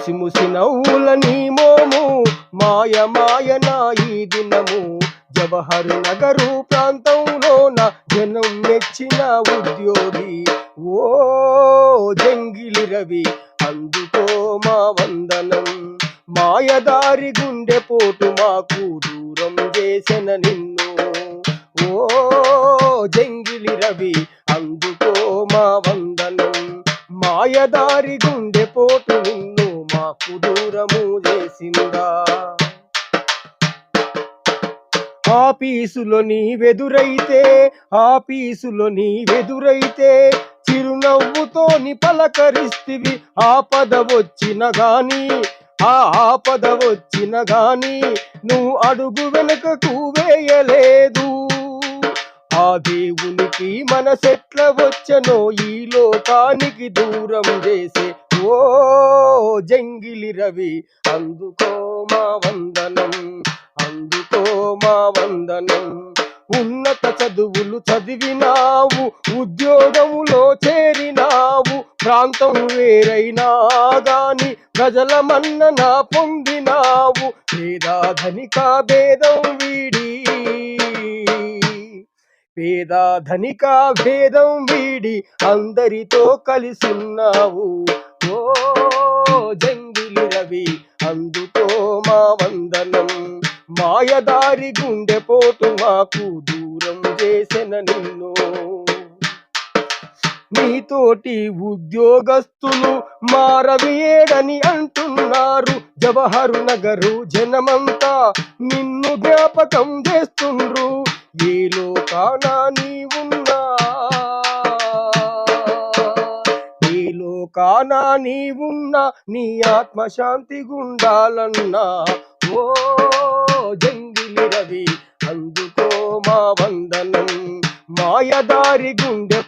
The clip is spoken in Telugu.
ముసి ముసి నవ్వుల నీ మోము. మాయ మాయ నా ఈ దినము. జవహర్ నగరు ప్రాంతంలోన జనం మెచ్చిన ఉద్యోగి. ఓ జంగిలి రవి అందుకో మా వందనం. మాయదారి గుండె పోటు మాకు దూరం చేసిన నిన్ను. ఓ జంగిలి రవి అందుకో మా వందనం. మాయదారి గుండె పోటు ఆఫీసులో నీ వెదురైతే ఆఫీసులో నీ వెదురైతే చిరునవ్వుతోని పలకరిస్తివి. ఆపద వచ్చిన గాని ఆ ఆపద వచ్చిన గాని నువ్వు అడుగు వెనుకకు వేయలేదు. ఆ దేవునికి మనసెట్ల వచ్చనో ఈ లోకానికి దూరం చేసే ఓ జంగిలి రవి అందుకో మా మా వందనం ఉన్నత చదువులు చదివినావు ఉద్యోగములో చేరినావు ప్రాంతం వేరైనా గాని ప్రజల మన్నన పొందినావు. పేదాధనిక భేదం వీడి. పేదాధనిక భేదం వీడి అందరితో కలిసున్నావు. ఓ జంగిలి రవి అందుకో మా వందనం. మాయదారి గుండె పోటు మాకు దూరం చేసిన నిన్ను. నీతోటి ఉద్యోగస్తులు మారవేడని అంటున్నారు. జవహర్ నగరు జనమంతా నిన్ను జ్ఞాపకం చేస్తుండ్రు. ఏ లోకాన నీవున్నా? ఏ లోకాన నీవున్నా? నీ ఆత్మశాంతి గుండాలన్నా? ఓ జంగిలి రవి అందుకో మా వందనం. మాయదారి గుండె